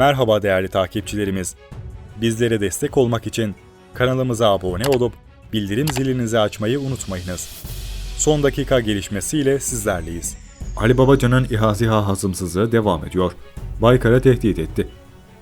Merhaba değerli takipçilerimiz. Bizlere destek olmak için kanalımıza abone olup bildirim zilinizi açmayı unutmayınız. Son dakika gelişmesiyle sizlerleyiz. Ali Babacan'ın İHA SİHA hazımsızlığı devam ediyor. Baykar'a tehdit etti.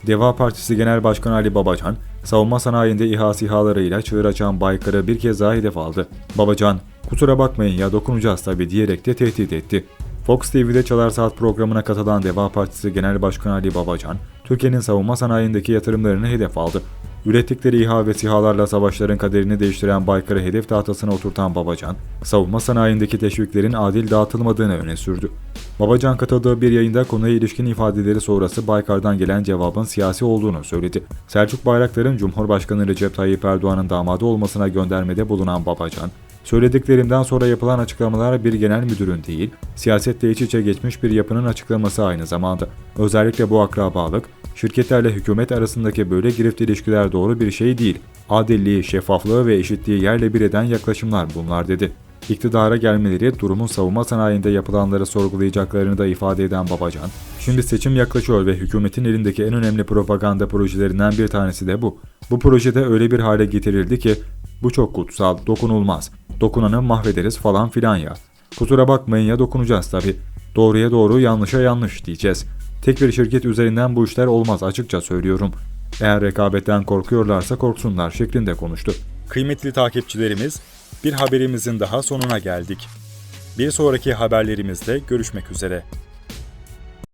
Deva Partisi Genel Başkanı Ali Babacan, savunma sanayinde İHA SİHA'larıyla çığır açan Baykar'ı bir kez daha hedef aldı. Babacan, kusura bakmayın ya dokunacağız tabii diyerek de tehdit etti. Fox TV'de Çalar Saat programına katılan Deva Partisi Genel Başkanı Ali Babacan, Türkiye'nin savunma sanayindeki yatırımlarını hedef aldı. Ürettikleri İHA ve SİHA'larla savaşların kaderini değiştiren Baykar'ı hedef tahtasına oturtan Babacan, savunma sanayindeki teşviklerin adil dağıtılmadığını öne sürdü. Babacan katıldığı bir yayında konuya ilişkin ifadeleri sonrası Baykar'dan gelen cevabın siyasi olduğunu söyledi. Selçuk Bayraktar'ın Cumhurbaşkanı Recep Tayyip Erdoğan'ın damadı olmasına göndermede bulunan Babacan, Söylediklerimden sonra yapılan açıklamalar bir genel müdürün değil, siyasette iç içe geçmiş bir yapının açıklaması aynı zamanda. Özellikle bu akrabalık, şirketlerle hükümet arasındaki böyle girift ilişkiler doğru bir şey değil. Adilliği, şeffaflığı ve eşitliği yerle bir eden yaklaşımlar bunlar dedi. İktidara gelmeleri durumun savunma sanayinde yapılanları sorgulayacaklarını da ifade eden Babacan, şimdi seçim yaklaşıyor ve hükümetin elindeki en önemli propaganda projelerinden bir tanesi de bu. Bu projede öyle bir hale getirildi ki bu çok kutsal, dokunulmaz. Dokunanı mahvederiz falan filan ya. Kusura bakmayın ya dokunacağız tabi. Doğruya doğru, yanlışa yanlış diyeceğiz. Tek bir şirket üzerinden bu işler olmaz açıkça söylüyorum. Eğer rekabetten korkuyorlarsa korksunlar şeklinde konuştu. Kıymetli takipçilerimiz, bir haberimizin daha sonuna geldik. Bir sonraki haberlerimizde görüşmek üzere.